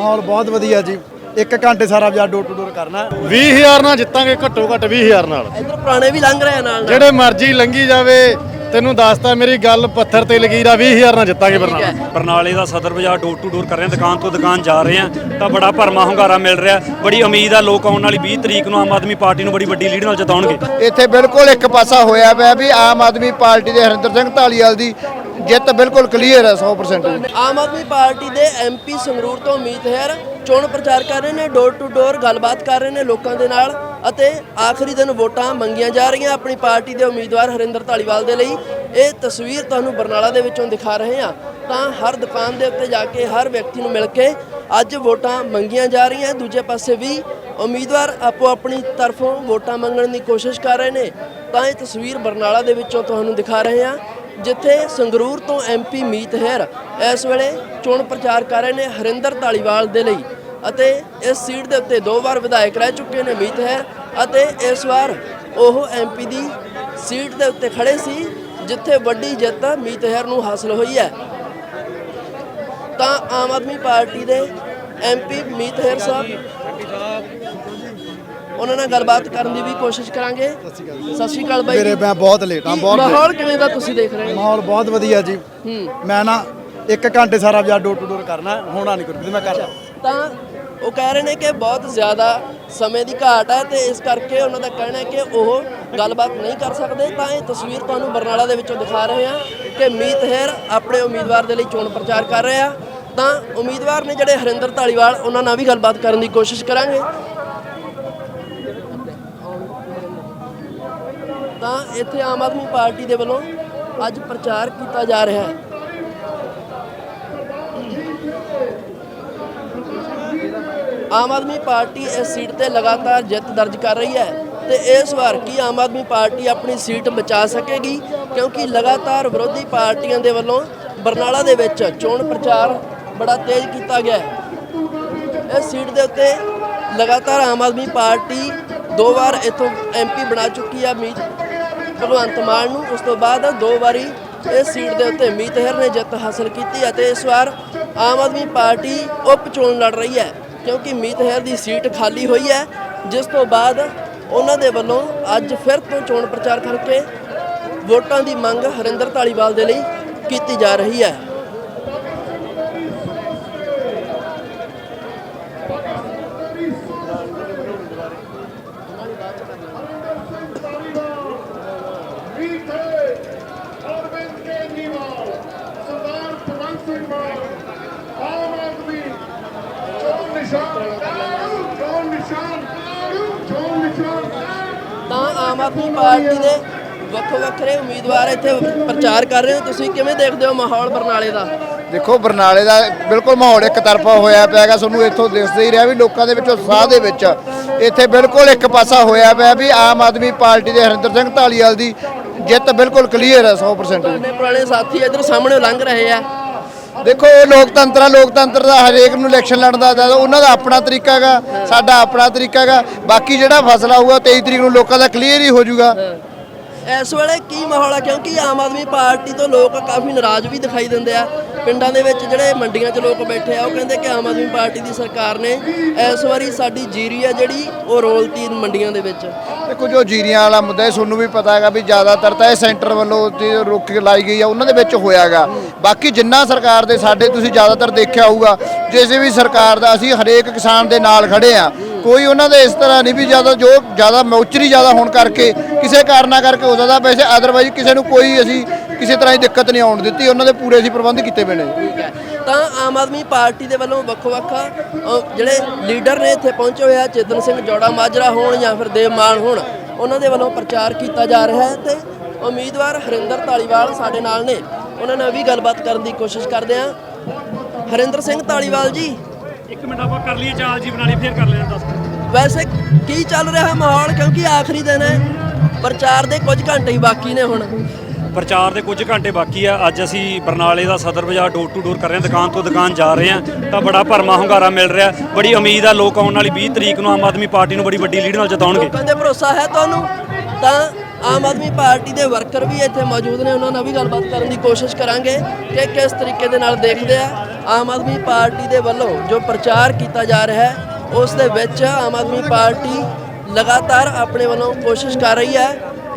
ਮਾਹੌਲ ਬਹੁਤ ਵਧੀਆ ਜੀ। ਇੱਕ ਘੰਟੇ ਸਾਰਾ ਬਾਜ਼ਾਰ ਡੋਰ ਟੂ ਡੋਰ ਕਰਨਾ। 20000 ਨਾਲ ਜਿੱਤਾਂਗੇ ਘੱਟੋ ਘੱਟ 20000 ਨਾਲ। ਇੱਧਰ ਪੁਰਾਣੇ ਵੀ ਲੰਘ ਰਹੇ ਆ ਨਾਲ ਜਿਹੜੇ ਮਰਜ਼ੀ ਲੰਗੀ ਜਾਵੇ ਤੈਨੂੰ ਦੱਸਤਾ ਮੇਰੀ ਗੱਲ ਪੱਥਰ ਤੇ ਲਕੀਰ ਆ 20000 ਨਾਲ ਜਿੱਤਾਂਗੇ ਬਰਨਾਲਾ। ਬਰਨਾਲੇ ਦਾ ਸਦਰ ਬਾਜ਼ਾਰ ਡੋਰ ਟੂ ਡੋਰ ਕਰ ਰਹੇ ਹਾਂ ਦੁਕਾਨ ਤੋਂ ਦੁਕਾਨ ਜਾ ਰਹੇ ਹਾਂ ਤਾਂ ਬੜਾ ਭਰਮਾ ਹੁੰਗਾਰਾ ਮਿਲ ਰਿਹਾ। ਬੜੀ ਉਮੀਦ ਆ ਲੋਕ ਆਉਣ ਵਾਲੀ 20 ਤਰੀਕ ਨੂੰ ਆਮ ਆਦਮੀ ਪਾਰਟੀ ਨੂੰ ਬੜੀ ਵੱਡੀ ਲੀਡ ਨਾਲ ਜਿਤਾਉਣਗੇ। ਇੱਥੇ ਬਿਲਕੁਲ ਇੱਕ ਪਾਸਾ ਹੋਇਆ ਪਿਆ ਵੀ ਆਮ ਆਦਮੀ ਪਾਰਟੀ ਦੇ ਹਰਿੰਦਰ ਸਿੰਘ ਢਾਲੀਵਾਲ ਦੀ ਜਿੱਤ ਬਿਲਕੁਲ ਕਲੀਅਰ ਹੈ 100% ਆਮ ਆਦਮੀ ਪਾਰਟੀ ਦੇ ਐਮਪੀ ਸੰਗਰੂਰ ਤੋਂ ਉਮੀਦ ਹੈਰ ਚੋਣ ਪ੍ਰਚਾਰ ਕਰ ਰਹੇ ਨੇ ਡੋਰ ਟੂ ਡੋਰ ਗੱਲਬਾਤ ਕਰ ਰਹੇ ਨੇ ਲੋਕਾਂ ਦੇ ਨਾਲ ਅਤੇ ਆਖਰੀ ਦਿਨ ਵੋਟਾਂ ਮੰਗੀਆਂ ਜਾ ਰਹੀਆਂ ਆਪਣੀ ਪਾਰਟੀ ਦੇ ਉਮੀਦਵਾਰ ਹਰਿੰਦਰ ਢਾਲੀਵਾਲ ਦੇ ਲਈ। ਇਹ ਤਸਵੀਰ ਤੁਹਾਨੂੰ ਬਰਨਾਲਾ ਦੇ ਵਿੱਚੋਂ ਦਿਖਾ ਰਹੇ ਹਾਂ। ਤਾਂ ਹਰ ਦੁਕਾਨ ਦੇ ਉੱਤੇ ਜਾ ਕੇ ਹਰ ਵਿਅਕਤੀ ਨੂੰ ਮਿਲ ਕੇ ਅੱਜ ਵੋਟਾਂ ਮੰਗੀਆਂ ਜਾ ਰਹੀਆਂ। ਦੂਜੇ ਪਾਸੇ ਵੀ ਉਮੀਦਵਾਰ ਆਪੋ ਆਪਣੀ ਤਰਫੋਂ ਵੋਟਾਂ ਮੰਗਣ ਦੀ ਕੋਸ਼ਿਸ਼ ਕਰ ਰਹੇ ਨੇ। ਤਾਂ ਇਹ ਤਸਵੀਰ ਬਰਨਾਲਾ ਦੇ ਵਿੱਚੋਂ ਤੁਹਾਨੂੰ ਦਿਖਾ ਰਹੇ ਹਾਂ। ਜਿੱਥੇ ਸੰਗਰੂਰ ਤੋਂ ਐਮਪੀ ਮੀਤ ਹੈਰ ਇਸ ਵੇਲੇ ਚੋਣ ਪ੍ਰਚਾਰ ਕਰ ਰਹੇ ਨੇ ਹਰਿੰਦਰ ਧਾਲੀਵਾਲ ਦੇ ਲਈ ਅਤੇ ਇਸ ਸੀਟ ਦੇ ਉੱਤੇ ਦੋ ਵਾਰ ਵਿਧਾਇਕ ਰਹਿ ਚੁੱਕੇ ਨੇ ਮੀਤ ਹੈਰ ਅਤੇ ਇਸ ਵਾਰ ਉਹ ਐਮਪੀ ਦੀ ਸੀਟ ਦੇ ਉੱਤੇ ਖੜੇ ਸੀ, ਜਿੱਥੇ ਵੱਡੀ ਜਿੱਤ ਮੀਤ ਹੈਰ ਨੂੰ ਹਾਸਲ ਹੋਈ ਹੈ। ਤਾਂ ਆਮ ਆਦਮੀ ਪਾਰਟੀ ਦੇ ਐਮਪੀ ਮੀਤ ਹੈਰ ਸਾਹਿਬ ਉਹਨਾਂ ਨਾਲ ਗੱਲਬਾਤ ਕਰਨ ਦੀ ਵੀ ਕੋਸ਼ਿਸ਼ ਕਰਾਂਗੇ। ਸਤਿ ਸ਼੍ਰੀ ਅਕਾਲ ਬਾਈ ਮੇਰੇ। ਮੈਂ ਬਹੁਤ ਲੇਟ ਕੀ ਬਹੁਤ late। ਮਾਹੌਲ ਕਿਵੇਂ ਦਾ ਤੁਸੀਂ ਦੇਖ ਰਹੇ ਹੋ? ਮਾਹੌਲ ਬਹੁਤ ਵਧੀਆ ਜੀ। ਮੈਂ ਨਾ ਇੱਕ ਘੰਟੇ ਸਾਰਾ ਬਾਜ਼ਾਰ ਡੋਰ ਟੂ ਡੋਰ ਕਰਨਾ ਹੋਣਾ ਨਹੀਂ ਕੁਝ ਮੈਂ ਕਰ ਤਾਂ ਉਹ ਕਹਿ ਰਹੇ ਨੇ ਕਿ ਬਹੁਤ ਜ਼ਿਆਦਾ ਸਮੇਂ ਦੀ ਘਾਟ ਹੈ ਤੇ ਇਸ ਕਰਕੇ ਉਹਨਾਂ ਦਾ ਕਹਿਣਾ ਹੈ ਕਿ ਉਹ ਗੱਲਬਾਤ ਨਹੀਂ ਕਰ ਸਕਦੇ। ਤਾਂ ਇਹ ਤਸਵੀਰ ਤੁਹਾਨੂੰ ਬਰਨਾਲਾ ਦੇ ਵਿੱਚੋਂ ਦਿਖਾ ਰਹੇ ਹਾਂ ਕਿ ਮੀਤ ਹੈਰ ਆਪਣੇ ਉਮੀਦਵਾਰ ਦੇ ਲਈ ਚੋਣ ਪ੍ਰਚਾਰ ਕਰ ਰਹੇ। ਆ ਤਾਂ ਉਮੀਦਵਾਰ ਨੇ ਜਿਹੜੇ ਹਰਿੰਦਰ ਧਾਲੀਵਾਲ ਉਹਨਾਂ ਨਾਲ ਵੀ ਗੱਲਬਾਤ ਕਰਨ ਦੀ ਕੋਸ਼ਿਸ਼ ਕਰਾਂਗੇ। ਤਾਂ ਇੱਥੇ ਆਮ ਆਦਮੀ ਪਾਰਟੀ ਦੇ ਵੱਲੋਂ ਅੱਜ ਪ੍ਰਚਾਰ ਕੀਤਾ ਜਾ ਰਿਹਾ ਹੈ। ਆਮ ਆਦਮੀ ਪਾਰਟੀ ਇਸ ਸੀਟ ਤੇ ਲਗਾਤਾਰ ਜਿੱਤ ਦਰਜ ਕਰ ਰਹੀ ਹੈ ਤੇ ਇਸ ਵਾਰ ਕੀ ਆਮ ਆਦਮੀ ਪਾਰਟੀ ਆਪਣੀ ਸੀਟ ਬਚਾ ਸਕੇਗੀ? ਕਿਉਂਕਿ ਲਗਾਤਾਰ ਵਿਰੋਧੀ ਪਾਰਟੀਆਂ ਦੇ ਵੱਲੋਂ ਬਰਨਾਲਾ ਦੇ ਵਿੱਚ ਚੋਣ ਪ੍ਰਚਾਰ ਬੜਾ ਤੇਜ਼ ਕੀਤਾ ਗਿਆ ਇਸ ਸੀਟ ਦੇ ਉੱਤੇ ਲਗਾਤਾਰ ਆਮ ਆਦਮੀ ਪਾਰਟੀ ਦੋ ਵਾਰ ਇਥੋਂ ਐਮਪੀ ਬਣਾ ਚੁੱਕੀ ਆ, ਮੀਤ ਭਗਵੰਤ ਮਾਨ ਨੂੰ ਉਸ ਤੋਂ ਬਾਅਦ ਦੋ ਵਾਰੀ ਇਸ ਸੀਟ ਦੇ ਉੱਤੇ ਮੀਤ ਹੈਰ ਨੇ ਜਿੱਤ ਹਾਸਲ ਕੀਤੀ ਅਤੇ ਇਸ ਵਾਰ ਆਮ ਆਦਮੀ ਪਾਰਟੀ ਉਪ ਚੋਣ ਲੜ ਰਹੀ ਹੈ, ਕਿਉਂਕਿ ਮੀਤ ਹੈਰ ਦੀ ਸੀਟ ਖਾਲੀ ਹੋਈ ਹੈ, ਜਿਸ ਤੋਂ ਬਾਅਦ ਉਹਨਾਂ ਦੇ ਵੱਲੋਂ ਅੱਜ ਫਿਰ ਤੋਂ ਚੋਣ ਪ੍ਰਚਾਰ ਕਰਕੇ ਵੋਟਾਂ ਦੀ ਮੰਗ ਹਰਿੰਦਰ ਧਾਲੀਵਾਲ ਦੇ ਲਈ ਕੀਤੀ ਜਾ ਰਹੀ ਹੈ। ਅਰਵਿੰਦ ਕੇਜਰੀਵਾਲ ਸਰਦਾਰ ਭਗਵੰਤ ਸਿੰਘ ਮਾਨ ਆਮ ਆਦਮੀ ਚੋਣ ਨਿਸ਼ਾਨ ਚੋਣ ਨਿਸ਼ਾਨ ਚੋਣ ਨਿਸ਼ਾਨ ਤਾਂ ਆਮ ਆਦਮੀ ਪਾਰਟੀ ਦੇ ਵੱਖੋ ਵੱਖਰੇ ਉਮੀਦਵਾਰ ਇੱਥੇ ਪ੍ਰਚਾਰ ਕਰ ਰਹੇ ਹੋ। ਤੁਸੀਂ ਕਿਵੇਂ ਦੇਖਦੇ ਹੋ ਮਾਹੌਲ ਬਰਨਾਲੇ ਦਾ? ਦੇਖੋ ਬਰਨਾਲੇ ਦਾ ਬਿਲਕੁਲ ਮਾਹੌਲ ਇੱਕ ਤਰਫਾ ਹੋਇਆ ਪਿਆ ਹੈਗਾ। ਤੁਹਾਨੂੰ ਇੱਥੋਂ ਦਿਸਦਾ ਹੀ ਰਿਹਾ ਵੀ ਲੋਕਾਂ ਦੇ ਵਿੱਚ ਉਤਸ਼ਾਹ ਦੇ ਵਿੱਚ ਇੱਥੇ ਬਿਲਕੁਲ ਇੱਕ ਪਾਸਾ ਹੋਇਆ ਪਿਆ ਵੀ ਆਮ ਆਦਮੀ ਪਾਰਟੀ ਦੇ ਹਰਿੰਦਰ ਸਿੰਘ ਢਾਲੀਵਾਲ ਦੀ ਜਿੱਤ ਬਿਲਕੁਲ ਕਲੀਅਰ ਹੈ 100% ਤੁਹਾਡੇ ਪੁਰਾਣੇ ਸਾਥੀ ਇੱਧਰ ਸਾਹਮਣੇ ਲੰਘ ਰਹੇ ਆ। ਦੇਖੋ, ਇਹ ਲੋਕਤੰਤਰ ਆ, ਲੋਕਤੰਤਰ ਦਾ ਹਰੇਕ ਨੂੰ ਇਲੈਕਸ਼ਨ ਲੜਨ ਦਾ ਦਾ ਉਹਨਾਂ ਦਾ ਆਪਣਾ ਤਰੀਕਾ ਹੈਗਾ, ਸਾਡਾ ਆਪਣਾ ਤਰੀਕਾ ਹੈਗਾ। ਬਾਕੀ ਜਿਹੜਾ ਫਸਲਾ ਹੋਊਗਾ 23 ਤਰੀਕ ਨੂੰ ਲੋਕਾਂ ਦਾ ਕਲੀਅਰ ਹੀ ਹੋ ਜਾਊਗਾ। ਇਸ ਵੇਲੇ ਕੀ ਮਾਹੌਲ ਆ? ਕਿਉਂਕਿ ਆਮ ਆਦਮੀ ਪਾਰਟੀ ਤੋਂ ਲੋਕ ਕਾਫੀ ਨਾਰਾਜ਼ ਵੀ ਦਿਖਾਈ ਦਿੰਦੇ ਆ। ਪਿੰਡਾਂ ਦੇ ਵਿੱਚ ਜਿਹੜੇ ਮੰਡੀਆਂ 'ਚ ਲੋਕ ਬੈਠੇ ਆ, ਉਹ ਕਹਿੰਦੇ ਕਿ ਆਮ ਆਦਮੀ ਪਾਰਟੀ ਦੀ ਸਰਕਾਰ ਨੇ ਇਸ ਵਾਰੀ ਸਾਡੀ ਜੀਰੀ ਆ ਜਿਹੜੀ, ਉਹ ਰੋਲਤੀ ਮੰਡੀਆਂ ਦੇ ਵਿੱਚ। ਦੇਖੋ ਜੋ ਜੀਰੀਆਂ ਵਾਲਾ ਮੁੱਦਾ ਹੈ, ਤੁਹਾਨੂੰ ਵੀ ਪਤਾ ਹੈਗਾ ਵੀ ਜ਼ਿਆਦਾਤਰ ਤਾਂ ਇਹ ਸੈਂਟਰ ਵੱਲੋਂ ਤੇ ਰੋਕ ਲਾਈ ਗਈ ਆ, ਉਹਨਾਂ ਦੇ ਵਿੱਚ ਹੋਇਆਗਾ। ਬਾਕੀ ਜਿੰਨਾ ਸਰਕਾਰ ਦੇ ਸਾਡੇ, ਤੁਸੀਂ ਜ਼ਿਆਦਾਤਰ ਦੇਖਿਆ ਹੋਊਗਾ, ਜਿਸ ਵੀ ਸਰਕਾਰ ਦਾ ਅਸੀਂ ਹਰੇਕ ਕਿਸਾਨ ਦੇ ਨਾਲ ਖੜੇ ਆ ਕੋਈ ਉਹਨਾਂ ਦੇ ਇਸ ਤਰ੍ਹਾਂ ਨਹੀਂ ਵੀ ਜ਼ਿਆਦਾ ਜੋ ਜ਼ਿਆਦਾ ਮੌਚਰੀ ਜ਼ਿਆਦਾ ਹੋਣ ਕਰਕੇ, ਕਿਸੇ ਕਾਰਨਾ ਕਰਕੇ ਹੋ ਸਕਦਾ, ਵੈਸੇ ਅਦਰਵਾਈਜ਼ ਕਿਸੇ ਨੂੰ ਕੋਈ ਅਸੀਂ ਕਿਸੇ ਤਰ੍ਹਾਂ ਦੀ ਦਿੱਕਤ ਨਹੀਂ ਆਉਣ ਦਿੱਤੀ, ਉਹਨਾਂ ਦੇ ਪੂਰੇ ਅਸੀਂ ਪ੍ਰਬੰਧ ਕੀਤੇ ਪਏ ਨੇ। ਠੀਕ ਹੈ। ਤਾਂ ਆਮ ਆਦਮੀ ਪਾਰਟੀ ਦੇ ਵੱਲੋਂ ਵੱਖੋ ਵੱਖ ਜਿਹੜੇ ਲੀਡਰ ਨੇ ਇੱਥੇ ਪਹੁੰਚੇ ਹੋਏ ਆ, ਚੇਤਨ ਸਿੰਘ ਜੋੜਾ ਮਾਜਰਾ ਹੋਣ ਜਾਂ ਫਿਰ ਦੇਵ ਮਾਨ ਹੋਣ, ਉਹਨਾਂ ਦੇ ਵੱਲੋਂ ਪ੍ਰਚਾਰ ਕੀਤਾ ਜਾ ਰਿਹਾ ਹੈ ਤੇ ਉਮੀਦਵਾਰ ਹਰਿੰਦਰ ਧਾਲੀਵਾਲ ਸਾਡੇ ਨਾਲ ਨੇ। ਉਹਨਾਂ ਨਾਲ ਵੀ ਗੱਲਬਾਤ ਕਰਨ ਦੀ ਕੋਸ਼ਿਸ਼ ਕਰਦੇ ਆ ਹਰਿੰਦਰ ਸਿੰਘ ਧਾਲੀਵਾਲ ਜੀ ਇੱਕ ਮਿੰਟ ਆਪਾਂ ਕਰ ਲਈਏ ਚਾਲ ਜੀ ਬਣਾ ਲਈ ਫਿਰ ਕਰ ਲੈਣਾ 10 ਵੈਸੇ ਕੀ ਚੱਲ ਰਿਹਾ ਹੈ ਮਾਹੌਲ? ਕਿਉਂਕਿ ਆਖਰੀ ਦਿਨ ਹੈ। ਪ੍ਰਚਾਰ ਦੇ ਕੁਝ ਘੰਟੇ ਹੀ ਬਾਕੀ ਨੇ ਹੁਣ। ਪ੍ਰਚਾਰ ਦੇ ਕੁਝ ਘੰਟੇ ਬਾਕੀ ਆ। ਅੱਜ ਅਸੀਂ ਬਰਨਾਲੇ ਦਾ ਸਦਰ ਬਾਜ਼ਾਰ ਡੋਰ ਟੂ ਡੋਰ ਕਰ ਰਹੇ ਹਾਂ। ਦੁਕਾਨ ਤੋਂ ਦੁਕਾਨ ਜਾ ਰਹੇ ਹਾਂ। ਤਾਂ ਬੜਾ ਭਰਮਾ ਹੁੰਗਾਰਾ ਮਿਲ ਰਿਹਾ। ਬੜੀ ਉਮੀਦ ਆ ਲੋਕ ਆਉਣ ਵਾਲੀ 20 ਤਰੀਕ ਨੂੰ ਆਮ ਆਦਮੀ ਪਾਰਟੀ ਨੂੰ ਬੜੀ ਵੱਡੀ ਲੀਡ ਨਾਲ ਜਿਤਾਉਣਗੇ। ਲੋਕਾਂ ਦੇ ਭਰੋਸਾ ਹੈ ਤੁਹਾਨੂੰ? ਤਾਂ ਆਮ ਆਦਮੀ ਪਾਰਟੀ ਦੇ ਵਰਕਰ ਵੀ ਇੱਥੇ ਮੌਜੂਦ ਨੇ, ਉਹਨਾਂ ਨਾਲ ਵੀ ਗੱਲਬਾਤ ਕਰਨ ਦੀ ਕੋਸ਼ਿਸ਼ ਕਰਾਂਗੇ ਕਿ ਕਿਸ ਤਰੀਕੇ ਦੇ ਨਾਲ ਦੇਖਦੇ ਆ ਆਮ ਆਦਮੀ ਪਾਰਟੀ ਦੇ ਵੱਲੋਂ ਜੋ ਪ੍ਰਚਾਰ ਕੀਤਾ ਜਾ ਰਿਹਾ ਹੈ, ਉਸ ਦੇ ਵਿੱਚ ਆਮ ਆਦਮੀ ਪਾਰਟੀ ਲਗਾਤਾਰ ਆਪਣੇ ਵੱਲੋਂ ਕੋਸ਼ਿਸ਼ ਕਰ ਰਹੀ ਹੈ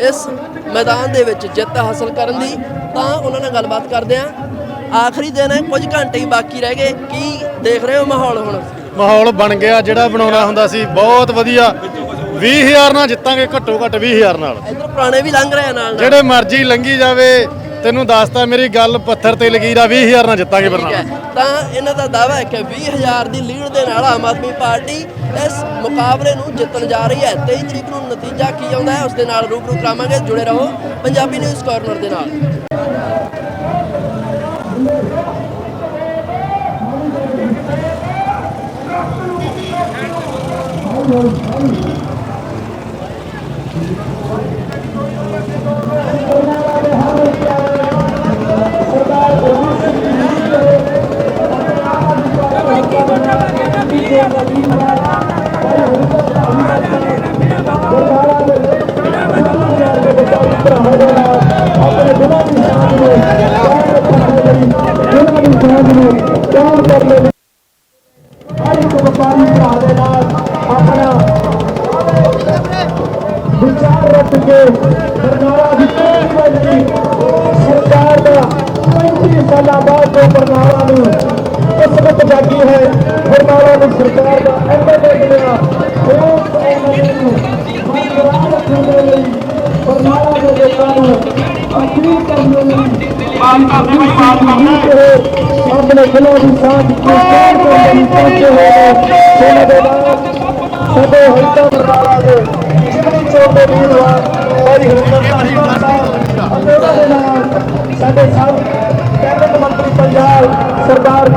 ਇਸ ਮੈਦਾਨ ਦੇ ਵਿੱਚ ਜਿੱਤ ਹਾਸਲ ਕਰਨ ਦੀ। ਤਾਂ ਉਹਨਾਂ ਨਾਲ ਗੱਲਬਾਤ ਕਰਦੇ ਆ ਆਖਰੀ ਦਿਨ ਹੈ, ਕੁਝ ਘੰਟੇ ਹੀ ਬਾਕੀ ਰਹਿ ਗਏ। ਕੀ ਦੇਖ ਰਹੇ ਹੋ ਮਾਹੌਲ ਹੁਣ? ਮਾਹੌਲ ਬਣ ਗਿਆ, ਜਿਹੜਾ ਬਣਾਉਣਾ ਹੁੰਦਾ ਸੀ, ਬਹੁਤ ਵਧੀਆ। 20000 ਨਾਲ ਜਿੱਤਾਂਗੇ ਘੱਟੋ ਘੱਟ 20000 ਨਾਲ। ਇੱਧਰ ਪੁਰਾਣੇ ਵੀ ਲੰਘ ਰਹੇ ਆ ਨਾਲ ਨਾਲ। ਜਿਹੜੇ ਮਰਜ਼ੀ ਲੰਗੀ ਜਾਵੇ ਤੈਨੂੰ ਦੱਸਤਾ ਮੇਰੀ ਗੱਲ ਪੱਥਰ ਤੇ ਲਕੀਰ ਆ 20000 ਨਾਲ ਜਿੱਤਾਂਗੇ ਠੀਕ ਬਰਨਾਲਾ ਤਾਂ ਇਹਨਾਂ ਦਾ ਦਾਅਵਾ ਹੈ ਕਿ 20000 ਦੀ ਲੀਡ ਦੇ ਨਾਲ ਆਮ ਆਦਮੀ ਪਾਰਟੀ ਇਸ ਮੁਕਾਬਲੇ ਨੂੰ ਜਿੱਤਣ ਜਾ ਰਹੀ ਹੈ। 23 ਤਰੀਕ ਨੂੰ ਨਤੀਜਾ ਕੀ ਆਉਂਦਾ ਹੈ ਉਸ ਦੇ ਨਾਲ ਰੂਬਰੂ ਕਰਾਵਾਂਗੇ। ਜੁੜੇ ਰਹੋ ਪੰਜਾਬੀ ਨਿਊਜ਼ ਕਾਰਨਰ ਦੇ ਨਾਲ। ਵਿਚਾਰ ਰੱਖ ਕੇ ਬਰਨਾਲਾ ਦੀ ਪਹਿਲੀ ਸਰਕਾਰ ਦਾ 35 ਸਾਲਾਂ ਬਾਅਦ ਜੋ ਬਰਨਾਲਾ ਨੂੰ ਕਿਸਮਤ ਜਾਗੀ ਹੈ। ਬਰਨਾਲਾ ਦੀ ਸਰਕਾਰ ਦਾ ਐਮਐਲਏ ਬਣਿਆ। ਉਸ ਐਮਐਲਏ ਨੂੰ ਬਰਕਰਾਰ ਰੱਖਣ ਦੇ ਲਈ ਬਰਨਾਲਾ ਦੇ ਲੋਕਾਂ ਨੂੰ ਅਪੀਲ ਕਰਨ ਲਈ ਸਾਹਮਣੇ ਜ਼ਿਲ੍ਹਾ ਦੀ ਸਾਥ ਕੇ ਸ਼ਹਿਰ ਦੇ ਲਈ ਪਹੁੰਚੇ ਹੋਏ ਦੇ ਵੀਰਵਾਰ ਭਾਈ ਹਰਿੰਦਰ ਧਾਰੀਵਾਲ ਅਤੇ ਉਹਨਾਂ ਦੇ ਨਾਲ ਸਾਡੇ ਸਭ ਕੈਬਨਿਟ ਮੰਤਰੀ ਪੰਜਾਬ ਸਰਦਾਰ